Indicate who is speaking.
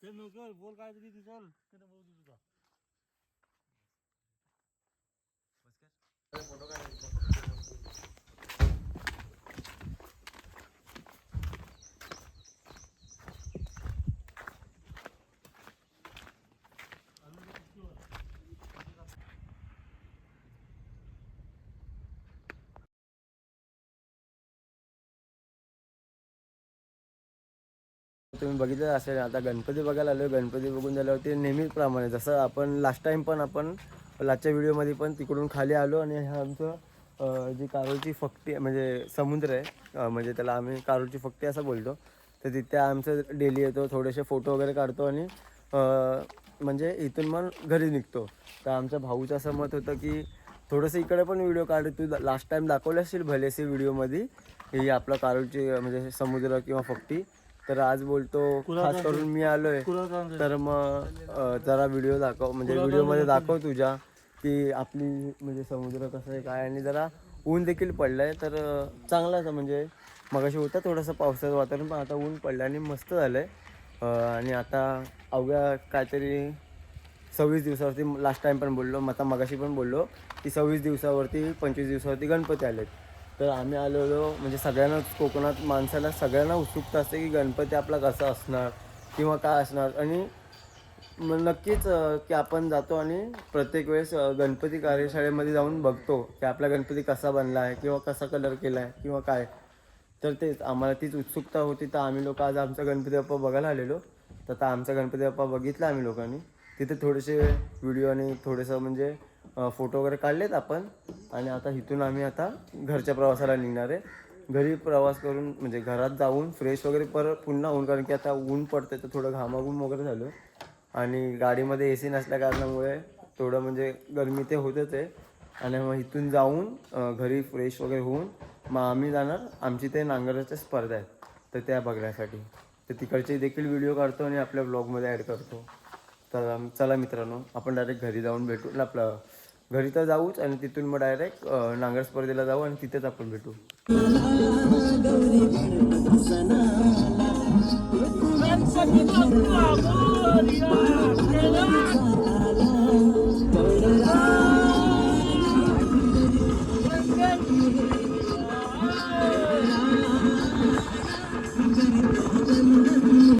Speaker 1: Sen ne kadar bol kaydı gidin sen. Sen de bol gidin sen.
Speaker 2: तुम्ही बघितलं असेल आता गणपती बघायला आलो गणपती बघून झाल्यावरती नेहमीप्रमाणे जसं आपण लास्ट टाइम पण आपण लास्टच्या व्हिडिओमध्ये पण तिकडून खाली आलो आणि हा आमचं जी कारोळची फक्ती म्हणजे समुद्र आहे म्हणजे त्याला आम्ही कारोळची फक्ती असं बोलतो. तर तिथे आमचं डेली येतो थोडेसे फोटो वगैरे काढतो आणि म्हणजे इथून मग घरी निघतो. तर आमच्या भाऊचं असं मत होतं की थोडंसं इकडे पण व्हिडिओ काढ तू लास्ट टाइम दाखवले असतील भलेसे व्हिडिओमध्ये ही आपलं कारोळची म्हणजे समुद्र किंवा फक्ती. तर आज बोलतो खास करून मी आलोय. तर मग जरा व्हिडिओ दाखव म्हणजे व्हिडिओमध्ये दाखव तुझ्या की आपली म्हणजे समुद्र कसं आहे काय आणि जरा ऊन देखील पडलंय तर चांगलाच म्हणजे मगाशी होतं थोडंसं पावसाचं वातावरण पण आता ऊन पडलं आणि मस्त झालंय. आणि आता अवघ्या काहीतरी सव्वीस दिवसावरती लास्ट टाइम पण बोललो आता मगाशी पण बोललो की सव्वीस दिवसावरती पंचवीस दिवसावरती गणपती आलेत. तर आम्ही आलेलो म्हणजे सगळ्यांनाच कोकणात माणसाला सगळ्यांना उत्सुकता असते की गणपती आपला कसा असणार किंवा काय असणार. आणि मग नक्कीच की आपण जातो आणि प्रत्येक वेळेस गणपती कार्यशाळेमध्ये जाऊन बघतो की आपला गणपती कसा बनला आहे किंवा कसा कलर केला आहे किंवा काय. तर तेच आम्हाला तीच उत्सुकता होती. तर आम्ही लोक आज आमचा गणपती बाप्पा बघायला आलेलो. तर आता आमचा गणपती बाप्पा बघितला आम्ही लोकांनी. तिथे थोडेसे व्हिडिओ आणि थोडंसं म्हणजे फोटो वगैरे काढलेत आपण. आणि आता इथून आम्ही आता घरच्या प्रवासाला निघणार आहे. घरी प्रवास करून म्हणजे घरात जाऊन फ्रेश वगैरे परत पुन्हा ऊन कारण की आता ऊन पडतं तर थोडं घामाघूम वगैरे झालो. आणि गाडीमध्ये ए सी नसल्या कारणामुळे थोडं म्हणजे गरमी ते होतच आहे. आणि मग इथून जाऊन घरी फ्रेश वगैरे होऊन मग आम्ही जाणार. आमची ते नांगराच्या स्पर्धा आहेत. तर त्या बघण्यासाठी. तर तिकडचे देखील व्हिडिओ काढतो आणि आपल्या ब्लॉगमध्ये ॲड करतो. तर चला मित्रांनो आपण डायरेक्ट घरी जाऊन भेटू. आपलं घरी तर जाऊच आणि तिथून मग डायरेक्ट नांगर स्पर्धेला जाऊ आणि तिथेच आपण भेटू.